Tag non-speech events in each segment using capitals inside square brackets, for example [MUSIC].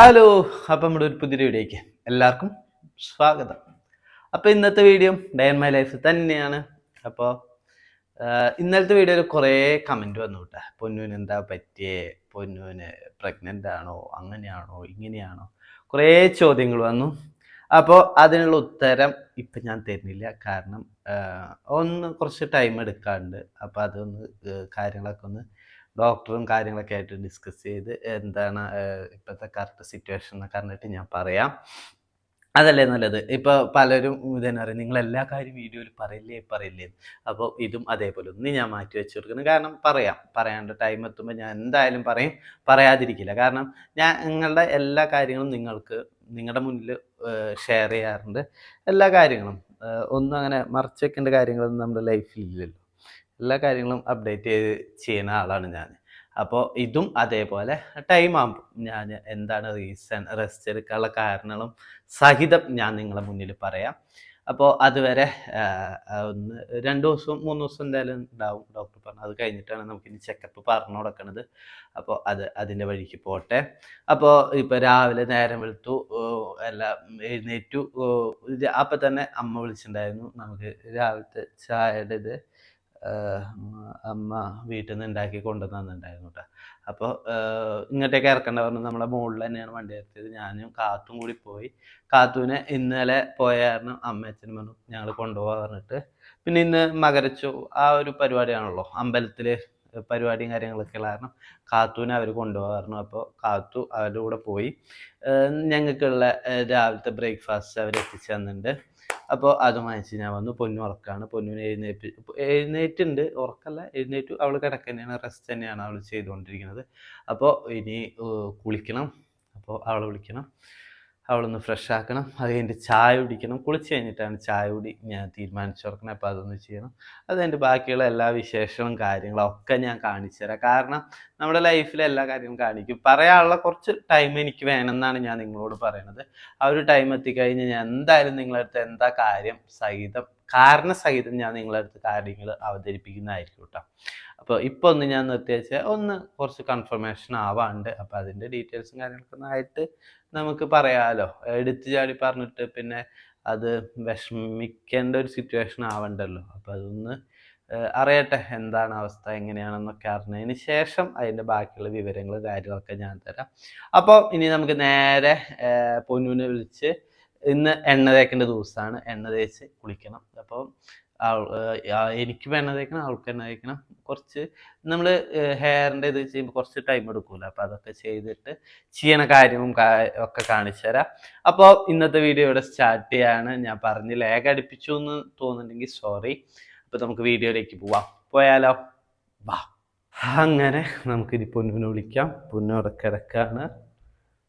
Hello അപ്പം നമ്മുടെ ഒരു പുതിയ വീഡിയോയ്ക്ക് എല്ലാവർക്കും സ്വാഗതം. അപ്പോൾ ഇന്നത്തെ video day in my life തന്നെയാണ്. അപ്പോൾ ഇന്നലത്തെ വീഡിയോയിൽ കുറേ കമന്റ് വന്നു കേട്ടോ പൊന്നുവിന് എന്താ പറ്റിയേ? പൊന്നുവിന് പ്രഗ്നന്റ് ആണോ? അങ്ങനെയാണോ? ഇങ്ങനെയാണോ? കുറേ ചോദ്യങ്ങൾ വന്നു. അപ്പോൾ അതിനുള്ള ഉത്തരം ഇപ്പം ഞാൻ തരുന്നില്ല. കാരണം ഒന്ന് കുറച്ച് ടൈം എടുക്കാണ്ട്. അപ്പോൾ അതൊന്ന് കാര്യങ്ങളൊക്കെ ഒന്ന് ഡോക്ടറും കാര്യങ്ങളൊക്കെ ആയിട്ട് ഡിസ്കസ് ചെയ്ത് എന്താണ് ഇപ്പോഴത്തെ കറക്റ്റ് സിറ്റുവേഷൻ എന്നൊക്കെ പറഞ്ഞിട്ട് ഞാൻ പറയാം. അതല്ലേ നല്ലത്? ഇപ്പോൾ പലരും ഇതന്നെ പറയും നിങ്ങൾ എല്ലാ കാര്യം വീഡിയോയിൽ പറയില്ലേ പറയില്ലേ? അപ്പോൾ ഇതും അതേപോലെ. ഒന്ന് ഞാൻ മാറ്റി വെച്ച് കൊടുക്കുന്നു കാരണം പറയാം. പറയാണ്ട് ടൈം എത്തുമ്പോൾ ഞാൻ എന്തായാലും പറയും പറയാതിരിക്കില്ല. കാരണം ഞാൻ നിങ്ങളുടെ എല്ലാ കാര്യങ്ങളും നിങ്ങൾക്ക് നിങ്ങളുടെ മുന്നിൽ ഷെയർ ചെയ്യാറുണ്ട്. എല്ലാ കാര്യങ്ങളും. ഒന്നും അങ്ങനെ മറച്ചു വെക്കേണ്ട കാര്യങ്ങളൊന്നും നമ്മുടെ ലൈഫിൽ ഇല്ലല്ലോ. എല്ലാ കാര്യങ്ങളും അപ്ഡേറ്റ് ചെയ്ത് ചെയ്യുന്ന ആളാണ് ഞാൻ അപ്പോൾ ഇതും അതേപോലെ ടൈം ആകുമ്പോൾ ഞാൻ എന്താണ് റീസൺ റെസ്റ്റ് എടുക്കാനുള്ള കാരണങ്ങളും സഹിതം ഞാൻ നിങ്ങളെ മുന്നിൽ പറയാം. അപ്പോൾ അതുവരെ ഒന്ന് രണ്ട് ദിവസവും മൂന്ന് ദിവസം എന്തായാലും ഉണ്ടാവും ഡോക്ടർ പറഞ്ഞു. അത് കഴിഞ്ഞിട്ടാണ് നമുക്ക് ഇനി ചെക്കപ്പ് പറഞ്ഞു കൊടുക്കണത്. അപ്പോൾ അത് അതിന്റെ വഴിക്ക് പോട്ടെ. അപ്പോൾ ഇപ്പോൾ രാവിലെ നേരം വെളുത്തു എല്ലാം എഴുന്നേറ്റു അപ്പം തന്നെ അമ്മ വിളിച്ചിട്ടുണ്ടായിരുന്നു. നമുക്ക് രാവിലത്തെ ചായയുടെ ഇത് അമ്മ വീട്ടിൽ നിന്ന് ഉണ്ടാക്കി കൊണ്ടുവന്നിട്ടുണ്ടായിരുന്നു കേട്ടോ. അപ്പോൾ ഇങ്ങോട്ടേക്ക് ഇറക്കേണ്ട പറഞ്ഞു നമ്മളെ മുകളിൽ തന്നെയാണ് വണ്ടി ഇറക്കിയത് ഞാനും കാത്തും കൂടി പോയി. കാത്തുവിനെ ഇന്നലെ പോയ കാരണം പറഞ്ഞു ഞങ്ങൾ കൊണ്ടുപോകാൻ പറഞ്ഞിട്ട്. പിന്നെ ഇന്ന് മകരച്ചു ആ ഒരു പരിപാടിയാണല്ലോ. അമ്പലത്തിൽ പരിപാടിയും കാര്യങ്ങളൊക്കെ കാരണം കാത്തുവിനെ അവർ കൊണ്ടുപോകാറുണ്ട് അപ്പോൾ കാത്തു അവരുടെ കൂടെ പോയി. ഞങ്ങൾക്കുള്ള രാവിലത്തെ ബ്രേക്ക്ഫാസ്റ്റ് അവർ എത്തിച്ചു തന്നിട്ടുണ്ട്. അപ്പോൾ അത് മനസ്സിൽ ഞാൻ വന്നു. പൊന്നു ഉറക്കാണ്. പൊന്നുവിനെ എഴുന്നേറ്റ് എഴുന്നേറ്റുണ്ട്. ഉറക്കല്ല എഴുന്നേറ്റു. അവൾ കിടക്ക തന്നെയാണ് റെസ്റ്റ് തന്നെയാണ് അവൾ ചെയ്തുകൊണ്ടിരിക്കുന്നത്. അപ്പോൾ ഇനി കുളിക്കണം. അപ്പോൾ അവളെ വിളിക്കണം. അവളൊന്ന് ഫ്രഷ് ആക്കണം അത് കഴിഞ്ഞിട്ട് ചായ കുടിക്കണം. കുളിച്ച് കഴിഞ്ഞിട്ടാണ് ചായ കുടി ഞാൻ തീരുമാനിച്ചു അപ്പോൾ അതൊന്ന് ചെയ്യണം. അത് കഴിഞ്ഞിട്ട് ബാക്കിയുള്ള എല്ലാ വിശേഷവും കാര്യങ്ങളും ഒക്കെ ഞാൻ കാണിച്ചു തരാം. കാരണം നമ്മുടെ ലൈഫിലെ എല്ലാ കാര്യവും കാണിക്കും. പറയാനുള്ള കുറച്ച് ടൈം എനിക്ക് വേണമെന്നാണ് ഞാൻ നിങ്ങളോട് പറയുന്നത് ആ ഒരു ടൈം എത്തിക്കഴിഞ്ഞ് ഞാൻ എന്തായാലും നിങ്ങളെ അടുത്ത് എന്താ കാര്യം സഹിതം കാരണസഹിതം ഞാൻ നിങ്ങളെ അടുത്ത് കാര്യങ്ങൾ അവതരിപ്പിക്കുന്നതായിരിക്കും കേട്ടോ. അപ്പോൾ ഇപ്പോൾ ഒന്ന് ഞാൻ നിർത്തി വെച്ചാൽ ഒന്ന് കുറച്ച് കൺഫർമേഷൻ ആവാണ്ട് അപ്പോൾ അതിന്റെ ഡീറ്റെയിൽസും കാര്യങ്ങളൊക്കെ ആയിട്ട് നമുക്ക് പറയാമല്ലോ എടുത്തു ചാടി പറഞ്ഞിട്ട് പിന്നെ അത് വിഷമിക്കേണ്ട ഒരു സിറ്റുവേഷൻ ആവണ്ടല്ലോ. അപ്പോൾ അതൊന്ന് അറിയട്ടെ എന്താണ് അവസ്ഥ എങ്ങനെയാണെന്നൊക്കെ അറിഞ്ഞതിന് ശേഷം അതിന്റെ ബാക്കിയുള്ള വിവരങ്ങൾ കാര്യങ്ങളൊക്കെ ഞാൻ തരാം. അപ്പോൾ ഇനി നമുക്ക് നേരെ പൊന്നുവിനെ വിളിച്ച് ഇന്ന് എണ്ണ തേക്കേണ്ട ദിവസമാണ് എണ്ണ തേച്ച് കുളിക്കണം. അപ്പോൾ എനിക്കും വേണത് തേക്കണം അവൾക്ക് എണ്ണ തേക്കണം. കുറച്ച് നമ്മൾ ഹെയറിന്റെ ഇത് ചെയ്യുമ്പോൾ കുറച്ച് ടൈം എടുക്കൂല. അപ്പോൾ അതൊക്കെ ചെയ്തിട്ട് ചെയ്യണ കാര്യവും ഒക്കെ കാണിച്ചു തരാം. അപ്പോൾ ഇന്നത്തെ വീഡിയോ ഇവിടെ സ്റ്റാർട്ട് ചെയ്യാണ്. ഞാൻ പറഞ്ഞ് ലേഖ അടുപ്പിച്ചു എന്ന് തോന്നുന്നുണ്ടെങ്കിൽ സോറി അപ്പോൾ നമുക്ക് വീഡിയോയിലേക്ക് പോവാം. പോയാലോ? വാ. അങ്ങനെ നമുക്കിനി പൊന്നുവിനെ വിളിക്കാം. പൊന്നു ഇടക്കിടക്കാണ്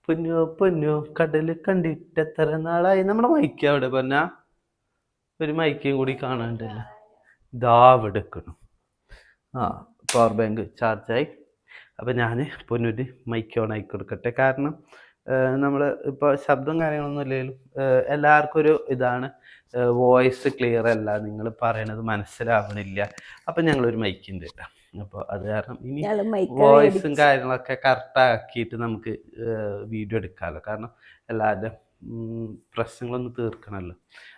പൊന്നു പൊന്നു കടൽ കണ്ടിട്ട് എത്ര നാളായി? നമ്മുടെ മൈക്ക് അവിടെ പൊന്ന. ഒരു മൈക്കും കൂടി കാണാണ്ടല്ലോ? ഇതാവെടുക്കണം ആ പവർ ബാങ്ക് ചാർജായി അപ്പം ഞാൻ പൊന്നൂര് മൈക്ക് ഓൺ ആയി കൊടുക്കട്ടെ. കാരണം നമ്മൾ ഇപ്പോൾ ശബ്ദം കാര്യങ്ങളൊന്നും ഇല്ലെങ്കിലും എല്ലാവർക്കും ഒരു ഇതാണ് വോയിസ് ക്ലിയർ അല്ല. നിങ്ങൾ പറയണത് മനസ്സിലാവണില്ല. അപ്പം ഞങ്ങളൊരു മൈക്കുണ്ട് കേട്ടോ. അപ്പോൾ അത് കാരണം ഇനി വോയിസും കാര്യങ്ങളൊക്കെ കറക്റ്റ് ആക്കിയിട്ട് നമുക്ക് വീഡിയോ എടുക്കാമല്ലോ കാരണം എല്ലാവരുടെയും പ്രശ്നങ്ങളൊന്ന് തീർക്കണല്ലോ.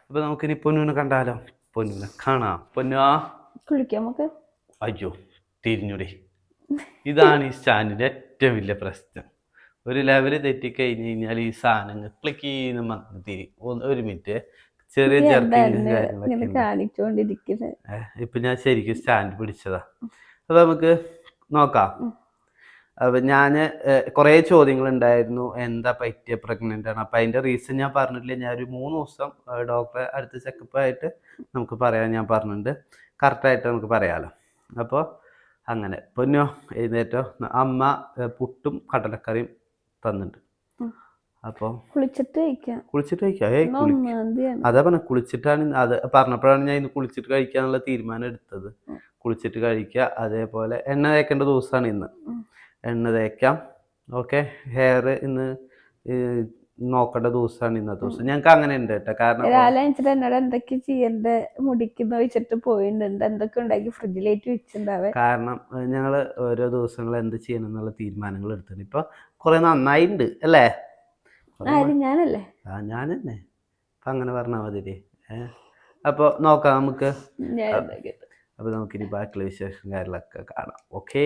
അപ്പോൾ നമുക്കിനി പൊന്നുവിനെ കണ്ടാലോ? പൊന്നുവിനെ കാണാം. പൊന്നുവാ കുളിക്കാം നമുക്ക്. അയ്യോ തിരിഞ്ഞുടി. ഇതാണ് ഈ സ്റ്റാൻഡിന്റെ ഏറ്റവും വലിയ പ്രശ്നം. ഒരു ലെവൽ തെറ്റിക്കഴിഞ്ഞ് കഴിഞ്ഞാൽ ഈ സാധനങ്ങൾ ക്ലിക്കീന്ന് മറന്ന് തിരി ഒരു മിനിറ്റ് ചെറിയ ചെറുതായിരുന്നു ഇപ്പൊ ഞാൻ ശരിക്കും സ്റ്റാൻഡ് പിടിച്ചതാ. അപ്പൊ നമുക്ക് നോക്കാം. അപ്പൊ ഞാൻ കുറേ ചോദ്യങ്ങളുണ്ടായിരുന്നു എന്താ പറ്റിയ പ്രഗ്നന്റ് ആണ്. അപ്പൊ അതിന്റെ റീസൺ ഞാൻ പറഞ്ഞിട്ടില്ല. ഞാൻ ഒരു മൂന്ന് ദിവസം ഡോക്ടറെ അടുത്ത ചെക്കപ്പ് ആയിട്ട് നമുക്ക് പറയാൻ ഞാൻ പറഞ്ഞിട്ടുണ്ട്. കറക്റ്റായിട്ട് നമുക്ക് പറയാമല്ലോ അപ്പോൾ അങ്ങനെ. പൊന്നോ എഴുന്നേറ്റോ. അമ്മ പുട്ടും കടലക്കറിയും തന്നിട്ടുണ്ട്. അപ്പൊ അപ്പോൾ കുളിച്ചിട്ട് കുളിച്ചിട്ട് കഴിക്കാം. അതാ പറഞ്ഞ കുളിച്ചിട്ടാണ് അത് പറഞ്ഞപ്പോഴാണ് ഞാൻ ഇന്ന് കുളിച്ചിട്ട് കഴിക്കാന്നുള്ള തീരുമാനം എടുത്തത്. കുളിച്ചിട്ട് കഴിക്കുക അതേപോലെ എണ്ണ തേക്കേണ്ട ദിവസമാണ് ഇന്ന്. എണ്ണ തേക്കാം. ഓക്കെ ഹെയർ ഇന്ന് നോക്കേണ്ട ദിവസമാണ് ഇന്നത്തെ ദിവസം. ഞങ്ങൾക്ക് അങ്ങനെ ഉണ്ട് കേട്ടോ. കാരണം രാവിലെ എന്നോട് എന്തൊക്കെ ചെയ്യണ്ട മുടിക്കുന്ന വെച്ചിട്ട് പോയിട്ടുണ്ട് എന്തൊക്കെ ഉണ്ടാക്കി ഫ്രിഡ്ജിലേക്ക് വെച്ചിട്ടുണ്ടാവേ കാരണം ഞങ്ങൾ ഓരോ ദിവസങ്ങൾ എന്ത് ചെയ്യണം എന്നുള്ള തീരുമാനങ്ങൾ എടുത്തിട്ടുണ്ട്. ഇപ്പൊ കുറേ നന്നായിട്ടുണ്ട് അല്ലേ? ഞാനല്ലേ? ആ ഞാൻ തന്നെ അപ്പൊ അങ്ങനെ പറഞ്ഞാൽ മതി അപ്പൊ അപ്പോൾ നോക്കാം നമുക്ക്. അപ്പൊ നമുക്ക് നമുക്കിനി ബാക്കിയുള്ള വിശേഷം കാര്യങ്ങളൊക്കെ കാണാം. ഓക്കെ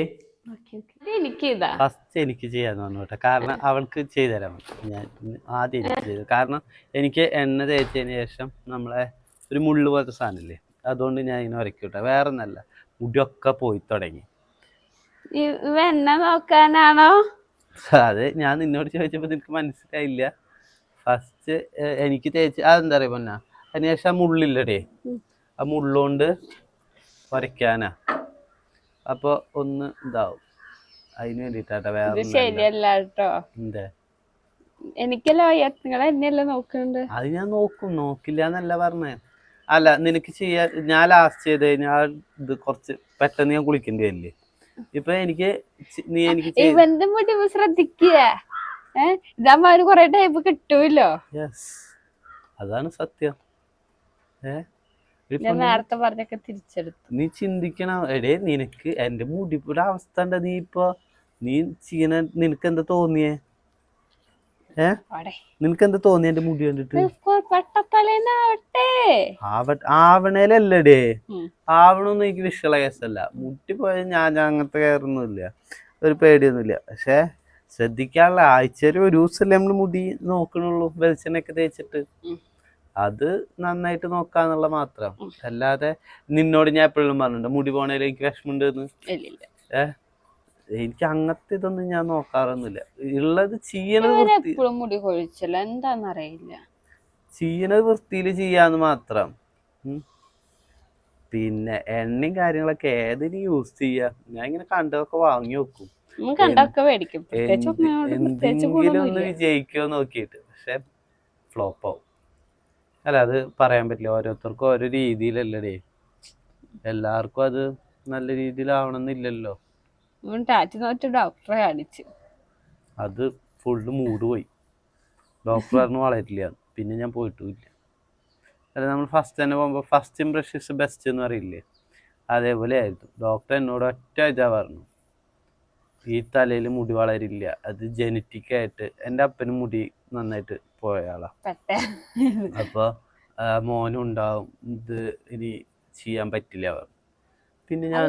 ഫസ്റ്റ് എനിക്ക് ചെയ്യാന്ന് പറഞ്ഞു കേട്ടോ. കാരണം അവൾക്ക് ചെയ്തു തരാൻ പറ്റും. ഞാൻ ആദ്യം എനിക്ക് ചെയ്തു. കാരണം എനിക്ക് എണ്ണ തേച്ചതിന് ശേഷം നമ്മളെ ഒരു മുള്ളു പോലത്തെ സാധനമില്ലേ? അതുകൊണ്ട് ഞാൻ ഇതിനെ ഉരക്കി വിട്ടാ വേറെ ഒന്നല്ല മുടിയൊക്കെ പോയി തുടങ്ങി. എണ്ണ നോക്കാനാണോ? അത് ഞാൻ നിന്നോട് ചോദിച്ചപ്പോൾ നിനക്ക് മനസ്സിലായില്ല. ഫസ്റ്റ് എനിക്ക് തേച്ച് അതെന്താ പറയുക പൊന്ന? അതിനുശേഷം ആ മുള്ളില്ലടേ. ആ മുള്ളുകൊണ്ട് ഉരയ്ക്കാനാ. അപ്പോൾ ഒന്ന് ഇതാവും. അതിന് വേണ്ടിട്ടോ വേറെ. ശരിയല്ല കേട്ടോ എന്താ? എനിക്കല്ലോ നിങ്ങൾ എന്നെയല്ലേ നോക്കുന്നുണ്ട് അത് ഞാൻ നോക്കും. നോക്കില്ല എന്നല്ല പറഞ്ഞേ. അല്ല നിനക്ക് ചെയ്യാ ഞാൻ ലാസ്റ്റ് ചെയ്ത് കഴിഞ്ഞാൽ ഇത് കുറച്ച് പെട്ടെന്ന് ഞാൻ കുളിക്കേണ്ടി വരില്ലേ? ഇപ്പൊ എനിക്ക് നീ എനിക്ക് ഇവന്റെ ശ്രദ്ധിക്കുക. ഏഹ് ഇതാകുമ്പോ അവന് കൊറേ ടൈപ്പ് കിട്ടൂല്ലോ. അതാണ് സത്യം. ഏ? ഒരു ഞാൻ നേരത്തെ പറഞ്ഞൊക്കെ തിരിച്ചെടുത്തു. നീ ചിന്തിക്കണ എടേ നിനക്ക് എന്റെ മുടിപ്പൊരു അവസ്ഥ ഉണ്ട് നീ ഇപ്പൊ. നീ ചെയ്യണ നിനക്ക് എന്താ തോന്നിയേ? ഏ? നിനക്ക് എന്താ തോന്നിയ എന്റെ മുടി കണ്ടിട്ട്? ആവണേലല്ലേ. ആവണൊന്നും എനിക്ക് വിഷയുള്ള കേസല്ല. മുട്ടി പോയ ഞാൻ ഞാൻ അങ്ങനത്തെ കയറൊന്നുമില്ല ഒരു പേടിയൊന്നുമില്ല പക്ഷെ ശ്രദ്ധിക്കാനുള്ള ആഴ്ചയിൽ ഒരു ദിവസമല്ലേ നമ്മൾ മുടി നോക്കണുള്ളൂ. വെളിച്ചെണ്ണയൊക്കെ തേച്ചിട്ട്. അത് നന്നായിട്ട് നോക്കാന്നുള്ള മാത്രം. അല്ലാതെ നിന്നോട് ഞാൻ എപ്പോഴും പറഞ്ഞിട്ടുണ്ട് മുടി പോണേൽ എനിക്ക് വിഷമുണ്ട് ഏഹ് എനിക്ക് അങ്ങനത്തെ ഇതൊന്നും ഞാൻ നോക്കാറൊന്നുമില്ല. ഉള്ളത് ചെയ്യണത് എപ്പോഴും മുടി കൊഴിച്ചല്ല എന്താന്നറിയില്ല. ചെയ്യണത് വൃത്തിയിൽ ചെയ്യാന്ന് മാത്രം. പിന്നെ എണ്ണയും കാര്യങ്ങളൊക്കെ ഏതിന് യൂസ് ചെയ്യാ? ഞാൻ ഇങ്ങനെ കണ്ടതൊക്കെ വാങ്ങി വെക്കും. എന്തെങ്കിലും ഒന്ന് വിജയിക്കോ നോക്കിയിട്ട്. പക്ഷെ ഫ്ലോപ്പ് ആവും. അല്ല അത് പറയാൻ പറ്റില്ല. ഓരോരുത്തർക്കും ഓരോ രീതിയിലല്ലേ എല്ലാവർക്കും അത് നല്ല രീതിയിലാവണമെന്നില്ലല്ലോ. ഇവൻ ടാറ്റി നോറ്റ് ഡോക്ടറെ കാണിച്ചു. അത് ഫുള്ള് മൂഡ് പോയി ഡോക്ടർ പറഞ്ഞു വളരില്ല. പിന്നെ ഞാൻ പോയിട്ടുമില്ല. അല്ല നമ്മൾ ഫസ്റ്റ് തന്നെ പോകുമ്പോൾ ഫസ്റ്റ് ഇംപ്രഷൻ ഇസ് ബെസ്റ്റ് എന്ന് പറയില്ലേ? അതേപോലെ ആയിരുന്നു. ഡോക്ടർ എന്നോട് ഒറ്റ ഇതാ പറഞ്ഞു. ഈ തലയിൽ മുടി വളരില്ല. അത് ജനറ്റിക് ആയിട്ട് എന്റെ അപ്പനും മുടി നന്നായിട്ട് പോയ അപ്പൊ മോനും ഉണ്ടാവും ഇത് ഇനി ചെയ്യാൻ പറ്റില്ല പിന്നെ ഞാൻ